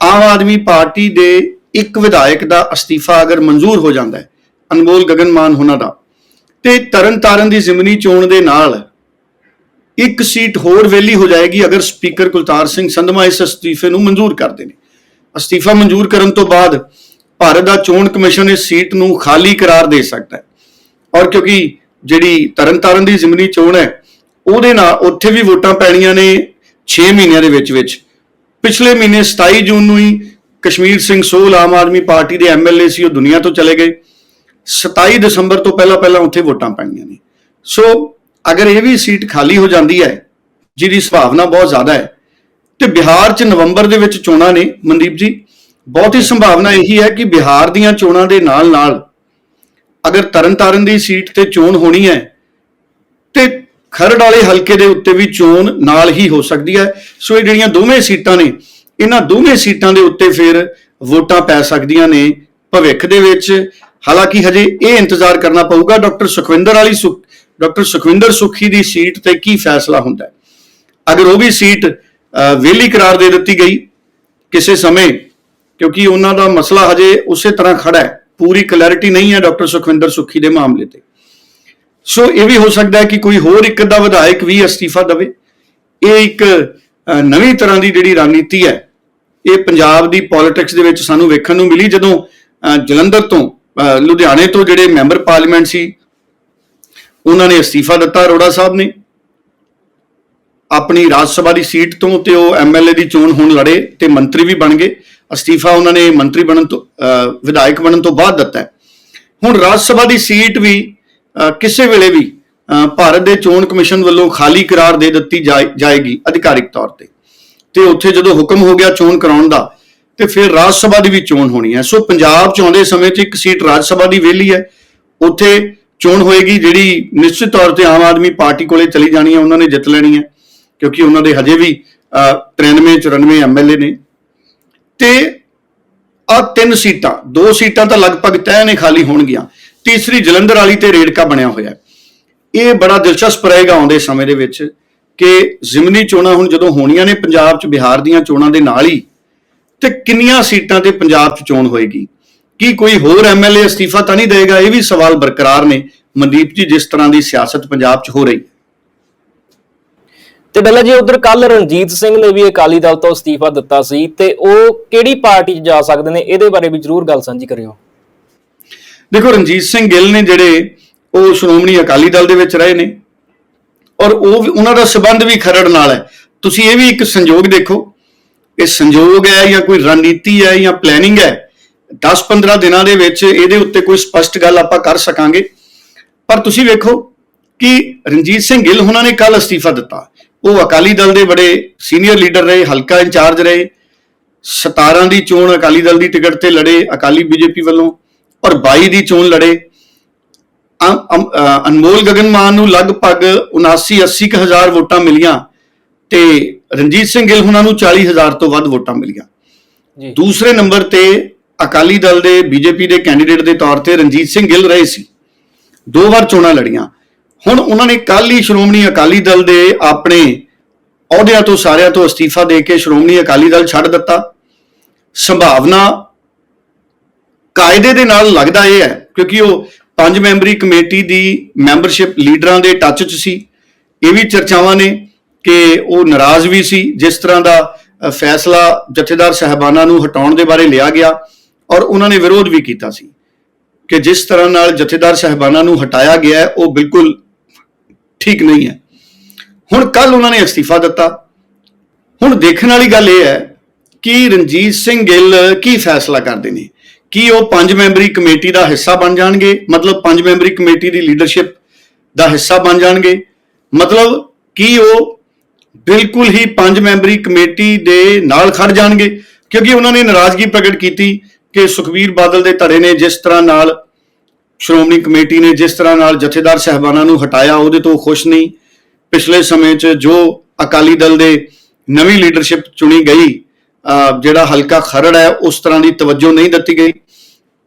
ਆਮ ਆਦਮੀ ਪਾਰਟੀ ਦੇ ਇੱਕ ਵਿਧਾਇਕ ਦਾ ਅਸਤੀਫਾ ਅਗਰ ਮਨਜ਼ੂਰ ਹੋ ਜਾਂਦਾ ਹੈ, ਅਨਮੋਲ ਗਗਨਮਾਨ ਹੋਣਾ ਦਾ, ਤੇ ਤਰਨ ਦੀ ਜ਼ਿਮਨੀ ਚੋਣ ਦੇ ਨਾਲ ਇੱਕ ਸੀਟ ਹੋਰ ਵੇਲੀ ਹੋ ਜਾਏਗੀ ਅਗਰ ਸਪੀਕਰ ਕੁਲਤਾਰ ਸਿੰਘ ਸੰਧਮਾ ਇਸ ਅਸਤੀਫੇ ਨੂੰ ਮਨਜ਼ੂਰ ਕਰਦੇ ਨੇ। ਅਸਤੀਫਾ ਮਨਜ਼ੂਰ ਕਰਨ ਤੋਂ ਬਾਅਦ ਭਾਰਤ ਦਾ ਚੋਣ ਕਮਿਸ਼ਨ ਇਸ ਸੀਟ ਨੂੰ ਖਾਲੀ ਕਰਾਰ ਦੇ ਸਕਦਾ ਹੈ। ਔਰ ਕਿਉਂਕਿ ਜਿਹੜੀ ਤਰਨਤਾਰਨ ਦੀ ਜ਼ਿਮਨੀ ਚੋਣ ਹੈ, ਉਹਦੇ ਨਾਲ ਉੱਥੇ ਵੀ ਵੋਟਾਂ ਪੈਣੀਆਂ ਨੇ 6 ਮਹੀਨਿਆਂ ਦੇ ਵਿੱਚ ਵਿੱਚ ਪਿਛਲੇ ਮਹੀਨੇ 27 ਜੂਨ ਨੂੰ ਹੀ ਕਸ਼ਮੀਰ ਸਿੰਘ ਸੋਲ ਆਮ ਆਦਮੀ ਪਾਰਟੀ ਦੇ ਐਮਐਲਏ ਸੀ, ਉਹ ਦੁਨੀਆ ਤੋਂ ਚਲੇ ਗਏ। 27 ਦਸੰਬਰ ਤੋਂ ਪਹਿਲਾਂ ਪਹਿਲਾਂ ਉੱਥੇ ਵੋਟਾਂ ਪੈਣੀਆਂ ਨੇ। ਸੋ ਅਗਰ ਇਹ ਵੀ ਸੀਟ ਖਾਲੀ ਹੋ ਜਾਂਦੀ ਹੈ, ਜਿਹਦੀ ਸੰਭਾਵਨਾ ਬਹੁਤ ਜ਼ਿਆਦਾ ਹੈ, ਤੇ ਬਿਹਾਰ 'ਚ ਨਵੰਬਰ ਦੇ ਵਿੱਚ ਚੋਣਾਂ ਨੇ, ਮਨਦੀਪ ਜੀ, ਬਹੁਤੀ ਸੰਭਾਵਨਾ ਇਹੀ ਹੈ ਕਿ ਬਿਹਾਰ ਦੀਆਂ ਚੋਣਾਂ ਦੇ ਨਾਲ ਨਾਲ ਅਗਰ ਤਰਨਤਾਰਨ ਦੀ ਸੀਟ ਤੇ ਚੋਣ ਹੋਣੀ ਹੈ, ਤੇ ਖਰੜ ਵਾਲੇ ਹਲਕੇ ਦੇ ਉੱਤੇ ਵੀ ਚੋਣ ਨਾਲ ਹੀ ਹੋ ਸਕਦੀ ਹੈ। ਸੋ ਇਹ ਜਿਹੜੀਆਂ ਦੋਵੇਂ ਸੀਟਾਂ ਨੇ ਇਹਨਾਂ ਦੋਵੇਂ ਸੀਟਾਂ ਦੇ ਉੱਤੇ ਫਿਰ ਵੋਟਾਂ ਪੈ ਸਕਦੀਆਂ ਨੇ ਭਵਿੱਖ ਦੇ ਵਿੱਚ। ਹਾਲਾਂਕਿ ਹਜੇ ਇਹ ਇੰਤਜ਼ਾਰ ਕਰਨਾ ਪਊਗਾ ਡਾਕਟਰ ਸੁਖਵਿੰਦਰ ਵਾਲੀ ਸੁਖ ਡਾਕਟਰ ਸੁਖਵਿੰਦਰ ਸੁਖੀ ਦੀ ਸੀਟ ਤੇ ਕੀ ਫੈਸਲਾ ਹੁੰਦਾ ਅਗਰ ਉਹ ਵੀ ਸੀਟ ਅਹ, ਵਿਹਲੀ ਕਰਾਰ ਦੇ ਦਿੱਤੀ ਗਈ ਕਿਸੇ ਸਮੇਂ ਕਿਉਂਕਿ ਉਹਨਾਂ ਦਾ ਮਸਲਾ ਹਜੇ ਉਸੇ ਤਰ੍ਹਾਂ ਖੜਾ ਹੈ ਪੂਰੀ ਕਲੈਰਿਟੀ ਨਹੀਂ ਹੈ ਡਾਕਟਰ ਸੁਖਵਿੰਦਰ ਸੁਖੀ ਦੇ ਮਾਮਲੇ ਤੇ। ਸੋ ਇਹ ਵੀ ਹੋ ਸਕਦਾ ਹੈ ਕਿ ਕੋਈ ਹੋਰ ਇੱਕ ਅੱਧਾ ਵਿਧਾਇਕ ਵੀ ਅਸਤੀਫਾ ਦੇਵੇ। ਇਹ ਇੱਕ ਨਵੀਂ ਤਰ੍ਹਾਂ ਦੀ ਜਿਹੜੀ ਰਣਨੀਤੀ ਹੈ ਇਹ ਪੰਜਾਬ ਦੀ ਪੋਲਿਟਿਕਸ ਦੇ ਵਿੱਚ ਸਾਨੂੰ ਵੇਖਣ ਨੂੰ ਮਿਲੀ ਜਦੋਂ ਜਲੰਧਰ ਤੋਂ ਲੁਧਿਆਣੇ ਤੋਂ ਜਿਹੜੇ ਮੈਂਬਰ ਪਾਰਲੀਮੈਂਟ ਸੀ, ਉਹਨਾਂ ਨੇ ਅਸਤੀਫਾ ਦਿੱਤਾ ਅਰੋੜਾ ਸਾਹਿਬ ਨੇ। ਆਪਣੀ ਰਾਜ ਸਭਾ ਦੀ ਸੀਟ ਤੋਂ ਤੇ ਉਹ ਐਮਐਲਏ ਦੀ ਚੋਣ ਹੁਣ ਲੜੇ ਤੇ ਮੰਤਰੀ ਵੀ ਬਣ ਗਏ। ਅਸਤੀਫਾ ਉਹਨਾਂ ਨੇ ਮੰਤਰੀ ਬਣਨ ਤੋਂ ਵਿਧਾਇਕ ਬਣਨ ਤੋਂ ਬਾਅਦ ਦਿੱਤਾ। ਹੁਣ ਰਾਜ ਸਭਾ ਦੀ ਸੀਟ ਵੀ ਕਿਸੇ ਵੇਲੇ ਵੀ ਭਾਰਤ ਦੇ ਚੋਣ ਕਮਿਸ਼ਨ ਵੱਲੋਂ ਖਾਲੀ ਕਰਾਰ ਦੇ ਦਿੱਤੀ ਜਾਏ- ਜਾਏਗੀ ਅਧਿਕਾਰਿਕ ਤੌਰ ਤੇ। ਤੇ ਉੱਥੇ ਜਦੋਂ ਹੁਕਮ ਹੋ ਗਿਆ ਚੋਣ ਕਰਾਉਣ ਦਾ ਤੇ ਫਿਰ ਰਾਜ ਸਭਾ ਦੀ ਵੀ ਚੋਣ ਹੋਣੀ ਹੈ। ਸੋ ਪੰਜਾਬ ਚ ਆਉਂਦੇ ਸਮੇਂ 'ਚ ਇੱਕ ਸੀਟ ਰਾਜ ਸਭਾ ਦੀ ਵਿਹਲੀ ਹੈ। ਉੱਥੇ ਚੋਣ ਹੋਏਗੀ ਜਿਹੜੀ ਨਿਸ਼ਚਿਤ ਤੌਰ ਤੇ ਆਮ ਆਦਮੀ ਪਾਰਟੀ ਕੋਲੇ ਚਲੀ ਜਾਣੀ ਹੈ ਉਹਨਾਂ ਨੇ ਜਿੱਤ ਲੈਣੀ ਹੈ ਕਿਉਂਕਿ ਉਹਨਾਂ ਦੇ ਹਜੇ ਵੀ ਅਹ, 93 94 ਐਮਐਲਏ ਨੇ। ਤੇ ਆ ਤਿੰਨ ਸੀਟਾਂ ਦੋ ਸੀਟਾਂ ਤਾਂ ਲਗਭਗ ਤੈਅ ਨੇ ਖਾਲੀ ਹੋਣਗੀਆਂ। ਤੀਸਰੀ ਜਲੰਧਰ ਵਾਲੀ ਤੇ ਰੇੜਕਾ ਬਣਿਆ ਹੋਇਆ ਇਹ ਬੜਾ ਦਿਲਚਸਪ ਰਹੇਗਾ ਆਉਂਦੇ ਸਮੇਂ ਦੇ ਵਿੱਚ। ਕਿ ਜ਼ਿਮਨੀ ਚੋਣਾਂ ਹੁਣ ਜਦੋਂ ਹੋਣੀਆਂ ਨੇ ਪੰਜਾਬ 'ਚ ਬਿਹਾਰ ਦੀਆਂ ਚੋਣਾਂ ਦੇ ਨਾਲ ਹੀ ਤੇ ਕਿੰਨੀਆਂ ਸੀਟਾਂ ਤੇ ਪੰਜਾਬ 'ਚ ਚੋਣ ਹੋਏਗੀ? ਕੀ ਕੋਈ ਹੋਰ ਐਮਐਲਏ ਅਸਤੀਫਾ ਤਾਂ ਨਹੀਂ ਦੇਗਾ ਇਹ ਵੀ ਸਵਾਲ ਬਰਕਰਾਰ ਨੇ। ਮਨਦੀਪ ਜੀ ਜਿਸ ਤਰ੍ਹਾਂ ਦੀ ਸਿਆਸਤ ਪੰਜਾਬ 'ਚ ਹੋ ਰਹੀ। ਹੈ ਤੇ ਪਹਿਲਾਂ ਜੀ ਉਧਰ ਕੱਲ ਰਣਜੀਤ ਸਿੰਘ ਨੇ ਵੀ ਅਕਾਲੀ ਦਲ ਤੋਂ ਅਸਤੀਫਾ ਦਿੱਤਾ ਸੀ ਤੇ ਉਹ ਕਿਹੜੀ ਪਾਰਟੀ 'ਚ ਜਾ ਸਕਦੇ ਨੇ? ਇਹਦੇ ਬਾਰੇ ਵੀ ਜਰੂਰ ਗੱਲ ਸਾਂਝੀ ਕਰਿਓ। ਦੇਖੋ ਰਣਜੀਤ ਸਿੰਘ ਗਿੱਲ ਨੇ ਜਿਹੜੇ ਉਹ ਸ਼੍ਰੋਮਣੀ ਅਕਾਲੀ ਦਲ ਦੇ ਵਿੱਚ ਰਹੇ ਨੇ। ਔਰ ਉਹ ਵੀ- ਉਹਨਾਂ ਦਾ ਸਬੰਧ ਵੀ ਖਰੜ ਨਾਲ ਹੈ। ਤੁਸੀਂ ਇਹ ਵੀ ਇੱਕ ਸੰਯੋਗ ਦੇਖੋ। ਇਹ ਸੰਯੋਗ ਹੈ ਜਾਂ ਕੋਈ ਰਣਨੀਤੀ ਹੈ ਜਾਂ ਪਲੈਨਿੰਗ ਹੈ 10-15 ਦਿਨਾਂ ਦੇ ਵਿੱਚ ਇਹਦੇ ਉੱਤੇ ਕੋਈ ਸਪਸ਼ਟ ਗੱਲ ਆਪਾਂ ਕਰ ਸਕਾਂਗੇ। ਪਰ ਤੁਸੀਂ ਵੇਖੋ ਕਿ ਰਣਜੀਤ ਸਿੰਘ ਗਿੱਲ ਉਹਨਾਂ ਨੇ ਕੱਲ ਅਸਤੀਫਾ ਦਿੱਤਾ। ਉਹ ਅਕਾਲੀ ਦਲ ਦੇ ਬੜੇ ਸੀਨੀਅਰ ਲੀਡਰ ਰਹੇ, ਹਲਕਾ ਇੰਚਾਰਜ ਰਹੇ। 17 ਦੀ ਚੋਣ ਅਕਾਲੀ ਦਲ ਦੀ ਟਿਕਟ ਤੇ ਲੜੇ ਅਕਾਲੀ ਬੀਜੇਪੀ ਵੱਲੋਂ ਔਰ 22 ਦੀ ਚੋਣ ਲੜੇ। ਅਨਮੋਲ ਗਗਨ ਮਾਨ ਨੂੰ ਲਗਭਗ 79 80 ਕੁ ਹਜ਼ਾਰ ਵੋਟਾਂ ਮਿਲੀਆਂ ਤੇ ਰਣਜੀਤ ਸਿੰਘ ਗਿੱਲ ਉਹਨਾਂ ਨੂੰ 40 ਹਜ਼ਾਰ ਤੋਂ ਵੱਧ ਵੋਟਾਂ ਮਿਲੀਆਂ। ਜੀ। ਦੂਸਰੇ ਨੰਬਰ ਤੇ ਅਕਾਲੀ ਦਲ ਦੇ ਬੀਜੇਪੀ ਦੇ ਕੈਂਡੀਡੇਟ ਦੇ ਤੌਰ ਤੇ ਰਣਜੀਤ ਸਿੰਘ ਗਿੱਲ ਰਹੇ ਸੀ। ਦੋ ਵਾਰ ਚੋਣਾਂ ਲੜੀਆਂ। ਹੁਣ ਉਹਨਾਂ ਨੇ ਕੱਲ ਹੀ ਸ਼੍ਰੋਮਣੀ ਅਕਾਲੀ ਦਲ ਦੇ ਆਪਣੇ ਅਹੁਦਿਆਂ ਤੋਂ ਸਾਰਿਆਂ ਤੋਂ ਅਸਤੀਫਾ ਦੇ ਕੇ ਸ਼੍ਰੋਮਣੀ ਅਕਾਲੀ ਦਲ ਛੱਡ ਦਿੱਤਾ। ਸੰਭਾਵਨਾ ਕਾਇਦੇ ਦੇ ਨਾਲ ਲੱਗਦਾ ਇਹ ਹੈ ਕਿਉਂਕਿ ਉਹ ਪੰਜ ਮੈਂਬਰੀ ਕਮੇਟੀ ਦੀ ਮੈਂਬਰਸ਼ਿਪ ਲੀਡਰਾਂ ਦੇ ਟੱਚ 'ਚ ਸੀ। ਇਹ ਵੀ ਚਰਚਾਵਾਂ ਨੇ ਕਿ ਉਹ ਨਾਰਾਜ਼ ਵੀ ਸੀ, ਜਿਸ ਤਰ੍ਹਾਂ ਦਾ ਫੈਸਲਾ ਜਥੇਦਾਰ ਸਹਿਬਾਨਾਂ ਨੂੰ ਹਟਾਉਣ ਦੇ ਬਾਰੇ ਲਿਆ ਗਿਆ ਔਰ ਉਹਨਾਂ ਨੇ ਵਿਰੋਧ ਵੀ ਕੀਤਾ ਸੀ ਕਿ ਜਿਸ ਤਰ੍ਹਾਂ ਨਾਲ ਜਥੇਦਾਰ ਸਹਿਬਾਨਾਂ ਨੂੰ ਹਟਾਇਆ ਗਿਆ ਹੈ, ਉਹ ਬਿਲਕੁਲ ਠੀਕ ਨਹੀਂ ਹੈ। ਹੁਣ ਕੱਲ ਉਹਨਾਂ ਨੇ ਅਸਤੀਫਾ ਦਿੱਤਾ। ਹੁਣ ਦੇਖਣ ਵਾਲੀ ਗੱਲ ਇਹ ਹੈ ਕਿ ਰਣਜੀਤ ਸਿੰਘ ਗਿੱਲ ਕੀ ਫੈਸਲਾ ਕਰਦੇ ਨੇ? ਕੀ ਉਹ ਪੰਜ ਮੈਂਬਰੀ ਕਮੇਟੀ ਦਾ ਹਿੱਸਾ ਬਣ ਜਾਣਗੇ? ਮਤਲਬ ਪੰਜ ਮੈਂਬਰੀ ਕਮੇਟੀ ਦੀ ਲੀਡਰਸ਼ਿਪ ਦਾ ਹਿੱਸਾ ਬਣ ਜਾਣਗੇ। ਮਤਲਬ ਕੀ ਉਹ ਬਿਲਕੁਲ ਹੀ ਪੰਜ ਮੈਂਬਰੀ ਕਮੇਟੀ ਦੇ ਨਾਲ ਖੜ ਜਾਣਗੇ? ਕਿਉਂਕਿ ਉਹਨਾਂ ਨੇ ਨਾਰਾਜ਼ਗੀ ਪ੍ਰਗਟ ਕੀਤੀ ਕਿ ਸੁਖਬੀਰ ਬਾਦਲ ਦੇ ਧੜੇ ਨੇ ਜਿਸ ਤਰ੍ਹਾਂ ਨਾਲ ਸ਼੍ਰੋਮਣੀ ਕਮੇਟੀ ਨੇ ਜਿਸ ਤਰ੍ਹਾਂ ਨਾਲ ਜਥੇਦਾਰ ਸਹਿਬਾਨਾਂ ਨੂੰ ਹਟਾਇਆ, ਉਹਦੇ ਤੋਂ ਖੁਸ਼ ਨਹੀਂ। ਪਿਛਲੇ ਸਮੇਂ 'ਚ ਜੋ ਅਕਾਲੀ ਦਲ ਦੇ ਨਵੀਂ ਲੀਡਰਸ਼ਿਪ ਚੁਣੀ ਗਈ ਜਿਹੜਾ ਹਲਕਾ ਖਰੜ ਹੈ, ਉਸ ਤਰ੍ਹਾਂ ਦੀ ਤਵੱਜੋ ਨਹੀਂ ਦਿੱਤੀ ਗਈ।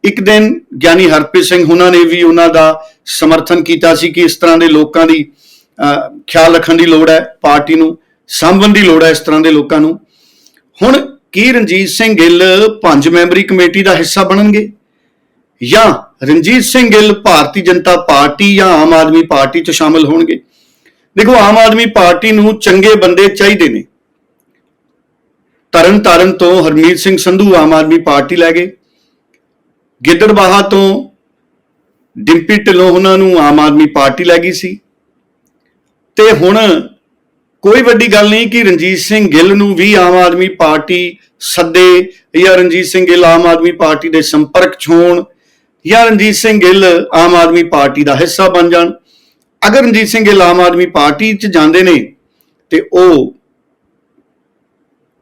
ਇੱਕ ਦਿਨ ਗਿਆਨੀ ਹਰਪ੍ਰੀਤ ਸਿੰਘ ਉਹਨਾਂ ਨੇ ਵੀ ਉਹਨਾਂ ਦਾ ਸਮਰਥਨ ਕੀਤਾ ਸੀ ਕਿ ਇਸ ਤਰ੍ਹਾਂ ਦੇ ਲੋਕਾਂ ਦੀ ਖਿਆਲ ਰੱਖਣ ਦੀ ਲੋੜ ਹੈ, ਪਾਰਟੀ ਨੂੰ ਸਾਂਭਣ ਦੀ ਲੋੜ ਹੈ ਇਸ ਤਰ੍ਹਾਂ ਦੇ ਲੋਕਾਂ ਨੂੰ। ਹੁਣ ਕੀ ਰਣਜੀਤ ਸਿੰਘ ਗਿੱਲ ਪੰਜ ਮੈਂਬਰੀ ਕਮੇਟੀ ਦਾ ਹਿੱਸਾ ਬਣਨਗੇ? ਜਾਂ ਰਣਜੀਤ ਸਿੰਘ ਗਿੱਲ ਭਾਰਤੀ ਜਨਤਾ ਪਾਰਟੀ ਜਾਂ ਆਮ ਆਦਮੀ ਪਾਰਟੀ 'ਚ ਸ਼ਾਮਲ ਹੋਣਗੇ? ਦੇਖੋ, ਆਮ ਆਦਮੀ ਪਾਰਟੀ ਨੂੰ ਚੰਗੇ ਬੰਦੇ ਚਾਹੀਦੇ ਨੇ। ਤਰਨਤਾਰਨ ਤੋਂ ਹਰਮੀਤ ਸਿੰਘ ਸੰਧੂ ਆਮ ਆਦਮੀ ਪਾਰਟੀ ਲੈ ਗਏ। ਗਿੱਦੜਬਾਹਾ ਤੋਂ ਡਿੰਪੀ ਢਿੱਲੋਂ ਉਹਨਾਂ ਨੂੰ ਆਮ ਆਦਮੀ ਪਾਰਟੀ ਲੈ ਗਈ ਸੀ। ਤੇ ਹੁਣ ਕੋਈ ਵੱਡੀ ਗੱਲ ਨਹੀਂ ਕਿ ਰਣਜੀਤ ਸਿੰਘ ਗਿੱਲ ਨੂੰ ਵੀ ਆਮ ਆਦਮੀ ਪਾਰਟੀ ਸੱਦੇ ਜਾਂ ਰਣਜੀਤ ਸਿੰਘ ਗਿੱਲ ਆਮ ਆਦਮੀ ਪਾਰਟੀ ਦੇ ਸੰਪਰਕ 'ਚ ਹੋਣ ਜਾਂ ਰਣਜੀਤ ਸਿੰਘ ਗਿੱਲ ਆਮ ਆਦਮੀ ਪਾਰਟੀ ਦਾ ਹਿੱਸਾ ਬਣ ਜਾਣ। ਅਗਰ ਰਣਜੀਤ ਸਿੰਘ ਗਿੱਲ ਆਮ ਆਦਮੀ ਪਾਰਟੀ 'ਚ ਜਾਂਦੇ ਨੇ ਤੇ ਉਹ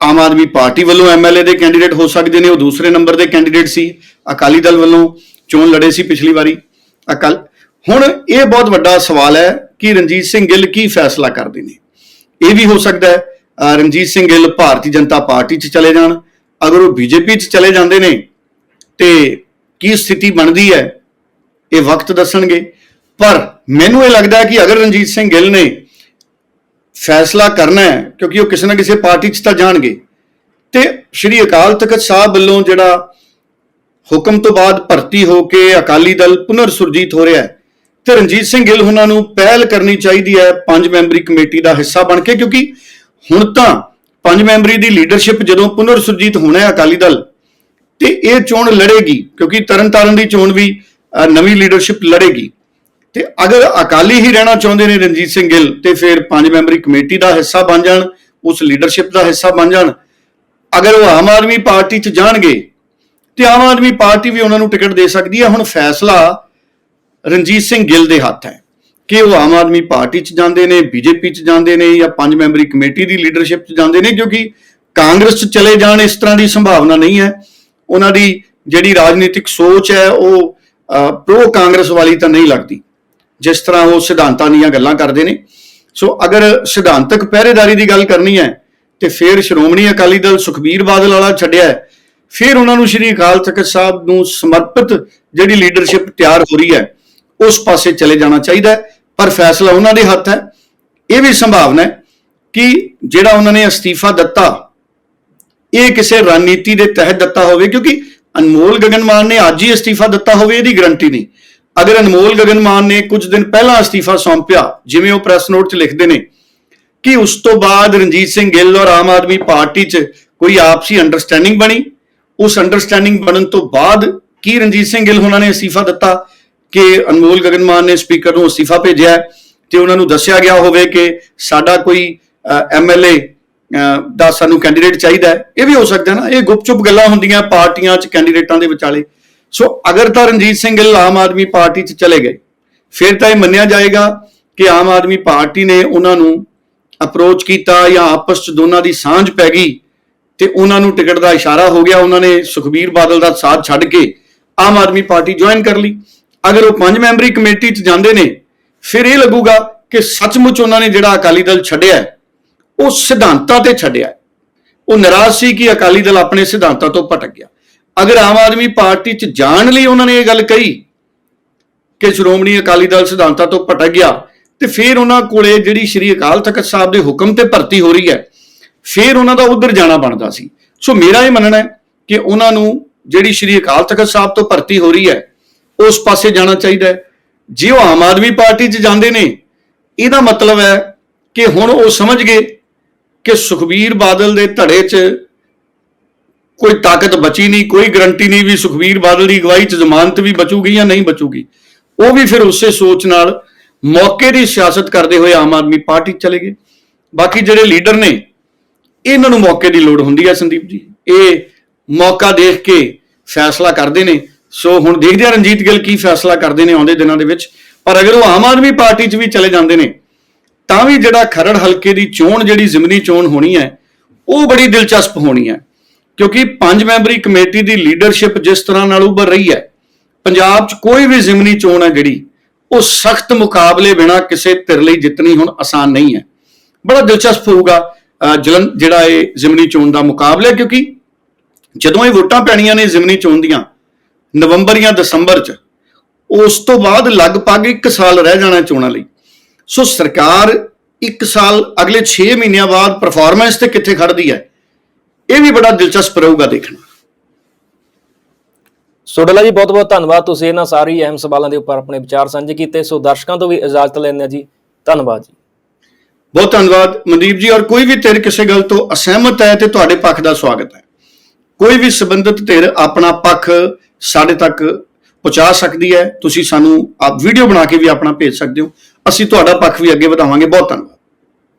ਆਮ ਆਦਮੀ ਪਾਰਟੀ ਵੱਲੋਂ ਐਮਐਲਏ ਦੇ ਕੈਂਡੀਡੇਟ ਹੋ ਸਕਦੇ ਨੇ, ਉਹ ਦੂਸਰੇ ਨੰਬਰ ਦੇ ਕੈਂਡੀਡੇਟ ਸੀ, ਅਕਾਲੀ ਦਲ ਵੱਲੋਂ ਚੋਣ ਲੜੇ ਸੀ ਪਿਛਲੀ ਵਾਰੀ। ਅਕਾਲ, ਹੁਣ ਇਹ ਬਹੁਤ ਵੱਡਾ ਸਵਾਲ ਹੈ ਕਿ ਰਣਜੀਤ ਸਿੰਘ ਗਿੱਲ ਕੀ ਫੈਸਲਾ ਕਰਦੇ ਨੇ। ਇਹ ਵੀ ਹੋ ਸਕਦਾ ਹੈ ਰਣਜੀਤ ਸਿੰਘ ਗਿੱਲ ਭਾਰਤੀ ਜਨਤਾ ਪਾਰਟੀ 'ਚ ਚਲੇ ਜਾਣ, ਅਗਰ ਉਹ ਬੀਜੇਪੀ 'ਚ ਚਲੇ ਜਾਂਦੇ ਨੇ, ਤੇ ਕੀ ਸਥਿਤੀ ਬਣਦੀ ਹੈ, ਇਹ ਵਕਤ ਦੱਸਣਗੇ। ਪਰ ਮੈਨੂੰ ਇਹ ਲੱਗਦਾ ਹੈ ਕਿ ਅਗਰ ਰਣਜੀਤ ਸਿੰਘ ਗਿੱਲ ਨੇ ਫੈਸਲਾ ਕਰਨਾ ਹੈ, ਕਿਉਂਕਿ ਉਹ ਕਿਸੇ ਨਾ ਕਿਸੇ ਪਾਰਟੀ 'ਚ ਤਾਂ ਜਾਣਗੇ। ਤੇ ਸ਼੍ਰੀ ਅਕਾਲ ਤਖਤ ਸਾਹਿਬ ਵੱਲੋਂ ਜਿਹੜਾ ਹੁਕਮ ਤੋਂ ਬਾਅਦ ਭਰਤੀ ਹੋ ਕੇ ਅਕਾਲੀ ਦਲ ਪੁਨਰ ਸੁਰਜੀਤ ਹੋ ਰਿਹਾ ਹੈ, ਤੇ ਰਣਜੀਤ ਸਿੰਘ ਗਿੱਲ ਉਹਨਾਂ ਨੂੰ ਪਹਿਲ ਕਰਨੀ ਚਾਹੀਦੀ ਹੈ ਪੰਜ ਮੈਂਬਰੀ ਕਮੇਟੀ ਦਾ ਹਿੱਸਾ ਬਣ ਕੇ, ਕਿਉਂਕਿ ਹੁਣ ਤਾਂ ਪੰਜ ਮੈਂਬਰੀ ਦੀ ਲੀਡਰਸ਼ਿਪ ਜਦੋਂ ਪੁਨਰ ਸੁਰਜੀਤ ਹੋਣਾ ਹੈ ਅਕਾਲੀ ਦਲ, ਤੇ ਇਹ ਚੋਣ ਲੜੇਗੀ, ਕਿਉਂਕਿ ਤਰਨਤਾਰਨ ਦੀ ਚੋਣ ਵੀ ਨਵੀਂ ਲੀਡਰਸ਼ਿਪ ਲੜੇਗੀ। ਤੇ ਅਗਰ ਅਕਾਲੀ ਹੀ ਰਹਿਣਾ ਚਾਹੁੰਦੇ ਨੇ ਰਣਜੀਤ ਸਿੰਘ ਗਿੱਲ ਤੇ ਫਿਰ ਪੰਜ ਮੈਂਬਰੀ ਕਮੇਟੀ ਦਾ ਹਿੱਸਾ ਬਣ ਜਾਣ, ਉਸ ਲੀਡਰਸ਼ਿਪ ਦਾ ਹਿੱਸਾ ਬਣ ਜਾਣ, ਅਗਰ ਉਹ ਆਮ ਆਦਮੀ ਪਾਰਟੀ 'ਚ ਜਾਣਗੇ ਤੇ ਆਮ ਆਦਮੀ ਪਾਰਟੀ ਵੀ ਉਹਨਾਂ ਨੂੰ ਟਿਕਟ ਦੇ ਸਕਦੀ ਹੈ। ਹੁਣ ਫੈਸਲਾ ਰਣਜੀਤ ਸਿੰਘ ਗਿੱਲ ਦੇ ਹੱਥ ਹੈ ਕਿ ਉਹ ਆਮ ਆਦਮੀ ਪਾਰਟੀ 'ਚ ਜਾਂਦੇ ਨੇ, ਬੀਜੇਪੀ 'ਚ ਜਾਂਦੇ ਨੇ ਜਾਂ ਪੰਜ ਮੈਂਬਰੀ ਕਮੇਟੀ ਦੀ ਲੀਡਰਸ਼ਿਪ 'ਚ ਜਾਂਦੇ ਨੇ, ਕਿਉਂਕਿ ਕਾਂਗਰਸ 'ਚ ਚਲੇ ਜਾਣ ਇਸ ਤਰ੍ਹਾਂ ਦੀ ਸੰਭਾਵਨਾ ਨਹੀਂ ਹੈ। ਉਹਨਾਂ ਦੀ ਜਿਹੜੀ ਰਾਜਨੀਤਿਕ ਸੋਚ ਹੈ, ਉਹ ਪ੍ਰੋ ਕਾਂਗਰਸ ਵਾਲੀ ਤਾਂ ਨਹੀਂ ਲੱਗਦੀ। ਜਿਸ ਤਰ੍ਹਾਂ ਉਹ ਸਿਧਾਂਤਾਂ ਦੀਆਂ ਗੱਲਾਂ ਕਰਦੇ ਨੇ। ਸੋ ਅਗਰ ਸਿਧਾਂਤਕ ਪਹਿਰੇਦਾਰੀ ਦੀ ਗੱਲ ਕਰਨੀ ਹੈ, ਤੇ ਫਿਰ ਸ਼੍ਰੋਮਣੀ ਅਕਾਲੀ ਦਲ ਸੁਖਬੀਰ ਬਾਦਲ ਵਾਲਾ ਛੱਡਿਆ ਹੈ। ਫਿਰ ਉਹਨਾਂ ਨੂੰ ਸ਼੍ਰੀ ਅਕਾਲ ਤਖਤ ਸਾਹਿਬ ਨੂੰ ਸਮਰਪਿਤ ਜਿਹੜੀ ਲੀਡਰਸ਼ਿਪ ਤਿਆਰ ਹੋ ਰਹੀ ਹੈ, ਉਸ ਪਾਸੇ ਚਲੇ ਜਾਣਾ ਚਾਹੀਦਾ ਹੈ। ਪਰ ਫੈਸਲਾ ਉਹਨਾਂ ਦੇ ਹੱਥ ਹੈ। ਇਹ ਵੀ ਸੰਭਾਵਨਾ ਹੈ ਕਿ ਜਿਹੜਾ ਉਹਨਾਂ ਨੇ ਅਸਤੀਫਾ ਦਿੱਤਾ, ਇਹ ਕਿਸੇ ਰਣਨੀਤੀ ਦੇ ਤਹਿਤ ਦਿੱਤਾ ਹੋਵੇ, ਕਿਉਂਕਿ ਅਨਮੋਲ ਗਗਨ ਮਾਨ ਨੇ ਅੱਜ ਹੀ ਅਸਤੀਫਾ ਦਿੱਤਾ ਹੋਵੇ, ਇਹਦੀ ਗਰੰਟੀ ਨਹੀਂ। ਅਗਰ ਅਨਮੋਲ ਗਗਨ ਮਾਨ ਨੇ ਕੁਝ ਦਿਨ ਪਹਿਲਾਂ ਅਸਤੀਫਾ ਸੌਂਪਿਆ, ਜਿਵੇਂ ਉਹ ਪ੍ਰੈਸ ਨੋਟ 'ਚ ਲਿਖਦੇ ਨੇ, ਕਿ ਉਸ ਤੋਂ ਬਾਅਦ ਰਣਜੀਤ ਸਿੰਘ ਗਿੱਲ ਔਰ ਆਮ ਆਦਮੀ ਪਾਰਟੀ 'ਚ ਕੋਈ ਆਪਸੀ ਅੰਡਰਸਟੈਂਡਿੰਗ ਬਣੀ? ਉਸ ਅੰਡਰਸਟੈਂਡਿੰਗ ਬਣਨ ਤੋਂ ਬਾਅਦ ਕੀ ਰਣਜੀਤ ਸਿੰਘ ਗਿੱਲ ਉਹਨਾਂ ਨੇ ਅਸਤੀਫਾ ਦਿੱਤਾ? ਕਿ ਅਨਮੋਲ ਗਗਨ ਮਾਨ ਨੇ ਸਪੀਕਰ ਨੂੰ ਅਸਤੀਫਾ ਭੇਜਿਆ ਹੈ? ਤੇ ਉਹਨਾਂ ਨੂੰ ਦੱਸਿਆ ਗਿਆ ਹੋਵੇ ਕਿ ਸਾਡਾ ਕੋਈ ਐਮਐਲਏ ਦਾ ਸਾਨੂੰ ਕੈਂਡੀਡੇਟ ਚਾਹੀਦਾ ਇਹ ਵੀ ਹੋ ਸਕਦਾ ਨਾ, ਇਹ ਗੁਪਚੁਪ ਗੱਲਾਂ ਹੁੰਦੀਆਂ ਪਾਰਟੀਆਂ 'ਚ ਕੈਂਡੀਡੇਟਾਂ ਦੇ ਵਿਚਾਲੇ। ਸੋ ਅਗਰ ਤਾਂ ਰਣਜੀਤ ਸਿੰਘ ਗਿੱਲ ਆਮ ਆਦਮੀ ਪਾਰਟੀ 'ਚ ਚਲੇ ਗਏ, ਫਿਰ ਤਾਂ ਇਹ ਮੰਨਿਆ ਜਾਏਗਾ ਕਿ ਆਮ ਆਦਮੀ ਪਾਰਟੀ ਨੇ ਉਹਨਾਂ ਨੂੰ ਅਪਰੋਚ ਕੀਤਾ ਜਾਂ ਆਪਸ 'ਚ ਦੋਨਾਂ ਦੀ ਸਾਂਝ ਪੈ ਗਈ ਤੇ ਉਹਨਾਂ ਨੂੰ ਟਿਕਟ ਦਾ ਇਸ਼ਾਰਾ ਹੋ ਗਿਆ, ਉਹਨਾਂ ਨੇ ਸੁਖਬੀਰ ਬਾਦਲ ਦਾ ਸਾਥ ਛੱਡ ਕੇ ਆਮ ਆਦਮੀ ਪਾਰਟੀ ਜੁਆਇਨ ਕਰ ਲਈ। ਅਗਰ ਉਹ ਪੰਜ ਮੈਂਬਰੀ ਕਮੇਟੀ 'ਚ ਜਾਂਦੇ ਨੇ, ਫਿਰ ਇਹ ਲੱਗੂਗਾ ਕਿ ਸੱਚਮੁੱਚ ਉਹਨਾਂ ਨੇ ਜਿਹੜਾ ਅਕਾਲੀ ਦਲ ਛੱਡਿਆ ਉਹ ਸਿਧਾਂਤਾਂ ਤੇ ਛੱਡਿਆ ਉਹ ਨਾਰਾਜ਼ ਸੀ ਕਿ ਅਕਾਲੀ ਦਲ ਆਪਣੇ ਸਿਧਾਂਤਾਂ ਤੋਂ ਭਟਕ ਗਿਆ। ਅਗਰ ਆਮ ਆਦਮੀ ਪਾਰਟੀ 'ਚ ਜਾਣ ਲਈ ਉਹਨਾਂ ਨੇ ਇਹ ਗੱਲ ਕਹੀ ਕਿ ਸ਼੍ਰੋਮਣੀ ਅਕਾਲੀ ਦਲ ਸਿਧਾਂਤਾਂ ਤੋਂ ਭਟਕ ਗਿਆ ਤੇ ਫਿਰ ਉਹਨਾਂ ਕੋਲੇ ਜਿਹੜੀ ਸ਼੍ਰੀ ਅਕਾਲ ਤਖਤ ਸਾਹਿਬ ਦੇ ਹੁਕਮ ਤੇ ਭਰਤੀ ਹੋ ਰਹੀ ਹੈ, ਫਿਰ ਉਹਨਾਂ ਦਾ ਉਧਰ ਜਾਣਾ ਬਣਦਾ ਸੀ। ਸੋ ਮੇਰਾ ਇਹ ਮੰਨਣਾ ਹੈ ਕਿ ਉਹਨਾਂ ਨੂੰ ਜਿਹੜੀ ਸ਼੍ਰੀ ਅਕਾਲ ਤਖਤ ਸਾਹਿਬ ਤੋਂ ਭਰਤੀ ਹੋ ਰਹੀ ਹੈ, ਉਸ ਪਾਸੇ ਜਾਣਾ ਚਾਹੀਦਾ ਹੈ। ਜੇ ਉਹ ਆਮ ਆਦਮੀ ਪਾਰਟੀ 'ਚ ਜਾਂਦੇ ਨੇ, ਇਹਦਾ ਮਤਲਬ ਹੈ ਕਿ ਹੁਣ ਉਹ ਸਮਝ ਗਏ ਕਿ ਸੁਖਬੀਰ ਬਾਦਲ ਦੇ ਧੜੇ 'ਚ ਕੋਈ ਤਾਕਤ ਬਚੀ ਨਹੀਂ, ਕੋਈ ਗਰੰਟੀ ਨਹੀਂ ਵੀ ਸੁਖਬੀਰ ਬਾਦਲ ਦੀ ਅਗਵਾਈ 'ਚ ਜ਼ਮਾਨਤ ਵੀ ਬਚੂਗੀ ਜਾਂ ਨਹੀਂ ਬਚੂਗੀ। ਉਹ ਵੀ ਫਿਰ ਉਸੇ ਸੋਚ ਨਾਲ ਮੌਕੇ ਦੀ ਸਿਆਸਤ ਕਰਦੇ ਹੋਏ ਆਮ ਆਦਮੀ ਪਾਰਟੀ 'ਚ ਚਲੇ ਗਏ। ਬਾਕੀ ਜਿਹੜੇ ਲੀਡਰ ਨੇ, ਇਹਨਾਂ ਨੂੰ ਮੌਕੇ ਦੀ ਲੋੜ ਹੁੰਦੀ ਹੈ ਸੰਦੀਪ ਜੀ। ਇਹ ਮੌਕਾ ਦੇਖ ਕੇ ਫੈਸਲਾ ਕਰਦੇ ਨੇ। ਸੋ ਹੁਣ ਦੇਖਦੇ ਹਾਂ ਰਣਜੀਤ ਗਿੱਲ ਕੀ ਫੈਸਲਾ ਕਰਦੇ ਨੇ ਆਉਂਦੇ ਦਿਨਾਂ ਦੇ ਵਿੱਚ। ਪਰ ਅਗਰ ਉਹ ਆਮ ਆਦਮੀ ਪਾਰਟੀ 'ਚ ਵੀ ਚਲੇ ਜਾਂਦੇ ਨੇ, ਤਾਂ ਵੀ ਜਿਹੜਾ ਖਰੜ ਹਲਕੇ ਦੀ ਚੋਣ, ਜਿਹੜੀ ਜ਼ਿਮਨੀ ਚੋਣ ਹੋਣੀ ਹੈ, ਉਹ ਬੜੀ ਦਿਲਚਸਪ ਹੋਣੀ ਹੈ। ਕਿਉਂਕਿ ਪੰਜ ਮੈਂਬਰੀ ਕਮੇਟੀ ਦੀ ਲੀਡਰਸ਼ਿਪ ਜਿਸ ਤਰ੍ਹਾਂ ਨਾਲ ਉੱਭਰ ਰਹੀ ਹੈ ਪੰਜਾਬ 'ਚ ਕੋਈ ਵੀ ਜ਼ਿਮਨੀ ਚੋਣ ਹੈ ਜਿਹੜੀ ਉਹ ਸਖਤ ਮੁਕਾਬਲੇ ਬਿਨਾ ਕਿਸੇ ਧਿਰ ਲਈ ਜਿੱਤਣੀ ਹੁਣ ਆਸਾਨ ਨਹੀਂ ਹੈ। ਬੜਾ ਦਿਲਚਸਪ ਹੋਊਗਾ ਅਹ, ਜਲਨ ਜਿਹੜਾ ਇਹ ਜ਼ਿਮਨੀ ਚੋਣ ਦਾ ਮੁਕਾਬਲਾ ਕਿਉਂਕਿ ਜਦੋਂ ਇਹ ਵੋਟਾਂ ਪੈਣੀਆਂ ਨੇ ਜ਼ਿਮਨੀ ਚੋਣ ਦੀਆਂ ਨਵੰਬਰ ਜਾਂ ਦਸੰਬਰ 'ਚ ਉਸ ਤੋਂ ਬਾਅਦ ਲਗਭਗ 1 ਸਾਲ ਰਹਿ ਜਾਣਾ ਚੋਣਾਂ ਲਈ। ਸੋ ਸਰਕਾਰ 1 ਸਾਲ ਅਗਲੇ 6 ਮਹੀਨਿਆਂ ਬਾਅਦ ਪਰਫਾਰਮੈਂਸ ਤੇ ਕਿੱਥੇ ਖੜਦੀ ਹੈ? ਇਹ ਵੀ ਬੜਾ ਦਿਲਚਸਪ ਰਹੂਗਾ ਦੇਖਣਾ ਸੋਡਲਾ ਜੀ ਬਹੁਤ ਬਹੁਤ ਧੰਨਵਾਦ। ਤੁਸੀਂ ਇਹਨਾਂ ਸਾਰੀ ਅਹਿਮ ਸਵਾਲਾਂ ਦੇ ਉੱਪਰ ਆਪਣੇ ਵਿਚਾਰ ਸਾਂਝੇ ਕੀਤੇ। ਸੋ ਦਰਸ਼ਕਾਂ ਤੋਂ ਵੀ ਇਜਾਜ਼ਤ ਲੈਂਦੇ ਹਾਂ ਜੀ। ਧੰਨਵਾਦ ਜੀ। ਬਹੁਤ ਧੰਨਵਾਦ ਮਨਦੀਪ ਜੀ ਔਰ ਕੋਈ ਵੀ ਧਿਰ ਕਿਸੇ ਗੱਲ ਤੋਂ ਅਸਹਿਮਤ ਹੈ ਤੇ ਤੁਹਾਡੇ ਪੱਖ ਦਾ ਸਵਾਗਤ ਹੈ। ਕੋਈ ਵੀ ਸੰਬੰਧਿਤ ਧਿਰ ਆਪਣਾ ਪੱਖ ਸਾਡੇ ਤੱਕ ਪਹੁੰਚਾ ਸਕਦੀ ਹੈ। ਤੁਸੀਂ ਸਾਨੂੰ ਆਪ ਵੀਡੀਓ ਬਣਾ ਕੇ ਵੀ ਆਪਣਾ ਭੇਜ ਸਕਦੇ ਹੋ। ਅਸੀਂ ਤੁਹਾਡਾ ਪੱਖ ਵੀ ਅੱਗੇ ਵਧਾਵਾਂਗੇ। ਬਹੁਤ ਧੰਨਵਾਦ।